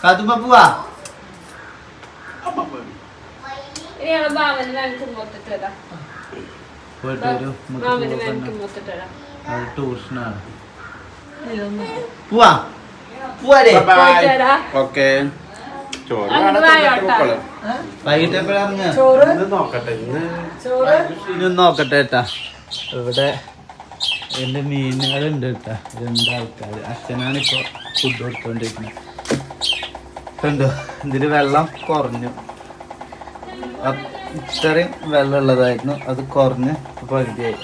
കാത്തുമ്മ പോവാ. ഇനി ഞങ്ങൾ മാമന് വേനക്ക് മൊത്തിട്ട് വരാം. നമുക്ക് മാമന് പോവാം. വേനക്ക് മൊത്തിട്ട് വരാം അത് ട്യൂഷനാണ് പോവാ. പോവാടേ. ഓക്കെ. വൈകിട്ട് നോക്കട്ടെ ഇന്ന് നോക്കട്ടെ ഏട്ടാ ഇവിടെ എന്റെ മീനുകളുണ്ട് കേട്ടാ. രണ്ടാൾക്കാർ അച്ഛനാണ് ഇപ്പോൾ ഫുഡ് കൊടുത്തോണ്ടിരിക്കുന്നത്. കണ്ടോ? ഇതിൽ വെള്ളം കുറഞ്ഞു. ഇത്രയും വെള്ളം ഉള്ളതായിരുന്നു. അത് കുറഞ്ഞ് പകുതിയായി.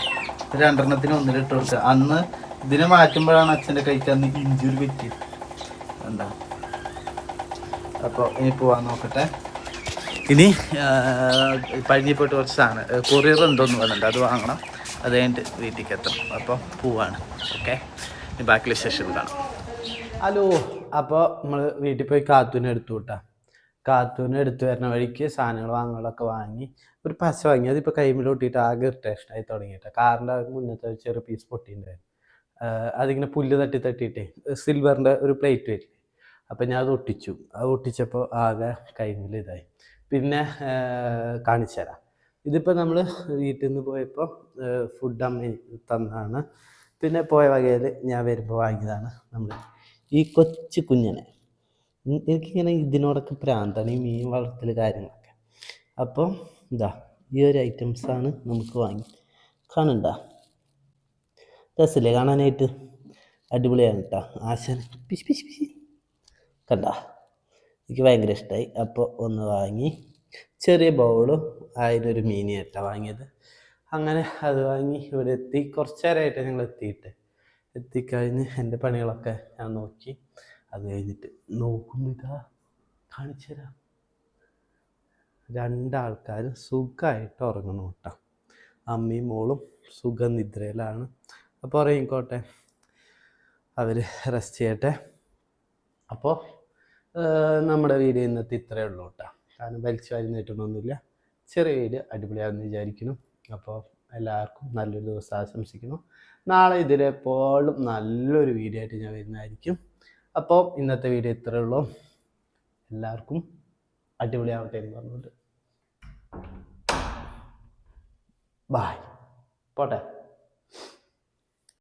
രണ്ടെണ്ണത്തിന് ഒന്നിലിട്ട് കൊടുക്കുക അന്ന് ഇതിനെ മാറ്റുമ്പോഴാണ് അച്ഛന്റെ കൈക്ക് അന്ന് ഇഞ്ചുറി പറ്റിയത്. എന്താ അപ്പോൾ ഇനി പോവാൻ നോക്കട്ടെ. ഇനി പഴഞ്ഞിപ്പോയിട്ട് കുറച്ച് സാധനം കൊറിയർ ഉണ്ടോയെന്ന് പറഞ്ഞിട്ടുണ്ട്. അത് വാങ്ങണം. അത് കഴിഞ്ഞിട്ട് വീട്ടിലേക്ക് എത്തണം അപ്പോൾ പോവാണ്. ഓക്കെ? ഇനി ബാക്കിയുള്ള ശേഷം കാണാം. ഹലോ. അപ്പോൾ നമ്മൾ വീട്ടിൽ പോയി കാത്തൂനെ എടുത്തു വിട്ടാ കാത്തൂനെ എടുത്തു വരുന്ന വഴിക്ക് സാധനങ്ങൾ വാങ്ങലൊക്കെ വാങ്ങി ഒരു പശ വാങ്ങി. അതിപ്പോൾ കൈമിൽ ഒട്ടിയിട്ട് ആകെ ഇറിറ്റേഷനായി തുടങ്ങിയിട്ട് കാറിന്റെ മുന്നത്തെ ചെറിയ പീസ് പൊട്ടിയിട്ടുണ്ടായിരുന്നു. അതിങ്ങനെ പുല്ല് തട്ടി തട്ടിയിട്ടേ സിൽവറിന്റെ ഒരു പ്ലേറ്റ് വരില്ലേ? അപ്പം ഞാൻ അത് ഒട്ടിച്ചു. അത് ഒട്ടിച്ചപ്പോൾ ആകെ കൈമിൽ ഇതായി. പിന്നെ കാണിച്ചു തരാം ഇതിപ്പോൾ നമ്മൾ വീട്ടിൽ നിന്ന് പോയപ്പോൾ ഫുഡ് അമ്മ തന്നാണ്. പിന്നെ പോയ വകയിൽ ഞാൻ വരുമ്പോൾ വാങ്ങിയതാണ് നമ്മൾ ഈ കൊച്ചു കുഞ്ഞിനെ. എനിക്കിങ്ങനെ ഇതിനോടൊക്കെ പ്രാന്താണ് ഈ മീൻ വളർത്തൽ കാര്യങ്ങളൊക്കെ. അപ്പോൾ ഇതാ ഈ ഒരു ഐറ്റംസാണ് നമുക്ക് വാങ്ങി കാണണ്ട? രസമില്ലേ കാണാനായിട്ട്? അടിപൊളിയാണ് കേട്ടോ ആശാൻ പിശ് പിശ് പിശ്. കണ്ട? എനിക്ക് ഭയങ്കര ഇഷ്ടമായി അപ്പോൾ ഒന്ന് വാങ്ങി ചെറിയ ബൗളും അതിനൊരു മീനി ആയിട്ടാണ് വാങ്ങിയത്. അങ്ങനെ അത് വാങ്ങി ഇവിടെ എത്തി. കുറച്ച് നേരമായിട്ട് ഞങ്ങൾ എത്തിയിട്ട് എത്തിക്കഴിഞ്ഞ് എന്റെ പണികളൊക്കെ ഞാൻ നോക്കി. അത് കഴിഞ്ഞിട്ട് നോക്കുമ്പോൾ ഇതാ കാണിച്ചു തരാം. രണ്ടാൾക്കാരും സുഖമായിട്ട് ഉറങ്ങണം കേട്ടോ. അമ്മയും മോളും സുഖനിദ്രയിലാണ്. അപ്പോൾ ഉറങ്ങിക്കോട്ടെ അവർ റെസ്റ്റ് ചെയ്യട്ടെ. അപ്പോൾ നമ്മുടെ വീഡിയോ ഇന്നത്തെ ഇത്രയേ ഉള്ളൂ കേട്ടോ. കാരണം വലിച്ചു വാരി ചെറിയ വീഡിയോ അടിപൊളിയാണെന്ന് വിചാരിക്കുന്നു. അപ്പോൾ എല്ലാവർക്കും നല്ലൊരു ദിവസം ആശംസിക്കുന്നു. നാളെ ഇതിലെപ്പോഴും നല്ലൊരു വീഡിയോ ആയിട്ട് ഞാൻ വരുന്നതായിരിക്കും. അപ്പോൾ ഇന്നത്തെ വീഡിയോ ഇത്രയേ ഉള്ളൂ. എല്ലാവർക്കും അടിപൊളിയാവട്ടെ എന്ന് പറഞ്ഞുകൊണ്ട്. ബായ് പോട്ടെ.